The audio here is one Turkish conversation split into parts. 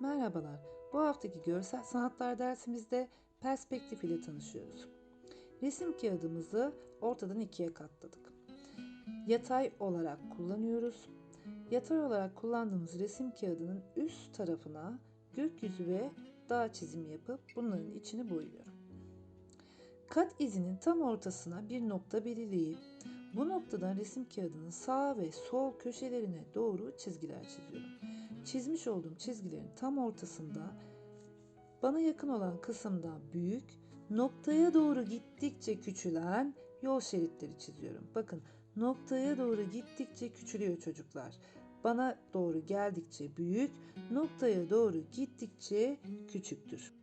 Merhabalar. Bu haftaki görsel sanatlar dersimizde perspektif ile tanışıyoruz. Resim kağıdımızı ortadan ikiye katladık. Yatay olarak kullanıyoruz. Yatay olarak kullandığımız resim kağıdının üst tarafına gökyüzü ve dağ çizimi yapıp bunların içini boyuyorum. Kat izinin tam ortasına bir nokta belirleyip bu noktadan resim kağıdının sağ ve sol köşelerine doğru çizgiler çiziyorum. Çizmiş olduğum çizgilerin tam ortasında bana yakın olan kısımdan büyük, noktaya doğru gittikçe küçülen yol şeritleri çiziyorum. Bakın noktaya doğru gittikçe küçülüyor çocuklar. Bana doğru geldikçe büyük, noktaya doğru gittikçe küçüktür.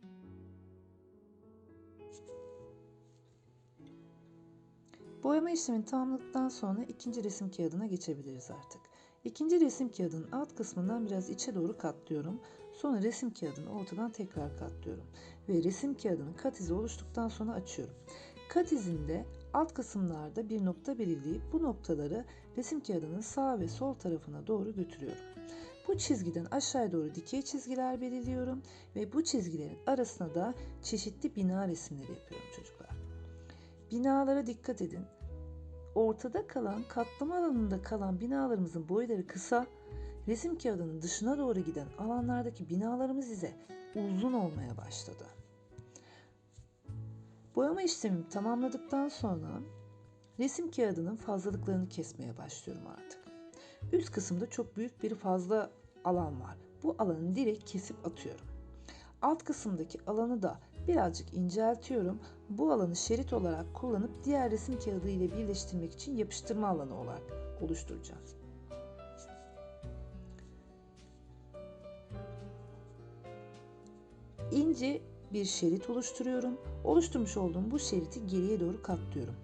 Boyama işlemini tamamladıktan sonra ikinci resim kağıdına geçebiliriz artık. İkinci resim kağıdının alt kısmından biraz içe doğru katlıyorum. Sonra resim kağıdını ortadan tekrar katlıyorum. Ve resim kağıdının kat izi oluştuktan sonra açıyorum. Kat izinde alt kısımlarda bir nokta belirleyip bu noktaları resim kağıdının sağ ve sol tarafına doğru götürüyorum. Bu çizgiden aşağıya doğru dikey çizgiler belirliyorum ve bu çizgilerin arasına da çeşitli bina resimleri yapıyorum çocuklar. Binalara dikkat edin. Ortada kalan, katlama alanında kalan binalarımızın boyları kısa, resim kağıdının dışına doğru giden alanlardaki binalarımız ise uzun olmaya başladı. Boyama işlemimi tamamladıktan sonra resim kağıdının fazlalıklarını kesmeye başlıyorum artık. Üst kısımda çok büyük bir fazla alan var. Bu alanı direkt kesip atıyorum. Alt kısımdaki alanı da birazcık inceltiyorum. Bu alanı şerit olarak kullanıp diğer resim kağıdı ile birleştirmek için yapıştırma alanı olarak oluşturacağım. İnce bir şerit oluşturuyorum. Oluşturmuş olduğum bu şeriti geriye doğru katlıyorum.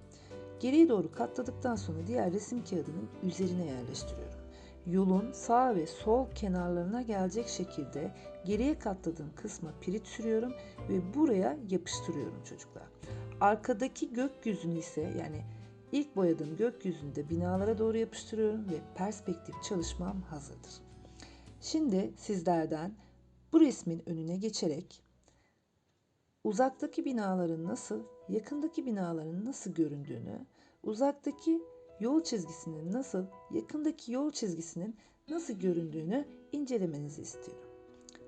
Geriye doğru katladıktan sonra diğer resim kağıdının üzerine yerleştiriyorum. Yolun sağ ve sol kenarlarına gelecek şekilde geriye katladığım kısma pirit sürüyorum ve buraya yapıştırıyorum çocuklar. Arkadaki gökyüzünü ise yani ilk boyadığım gökyüzünde binalara doğru yapıştırıyorum ve perspektif çalışmam hazırdır. Şimdi sizlerden bu resmin önüne geçerek uzaktaki binaların nasıl, yakındaki binaların nasıl göründüğünü, uzaktaki yol çizgisinin nasıl, yakındaki yol çizgisinin nasıl göründüğünü incelemenizi istiyorum.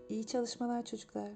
İyi çalışmalar çocuklar.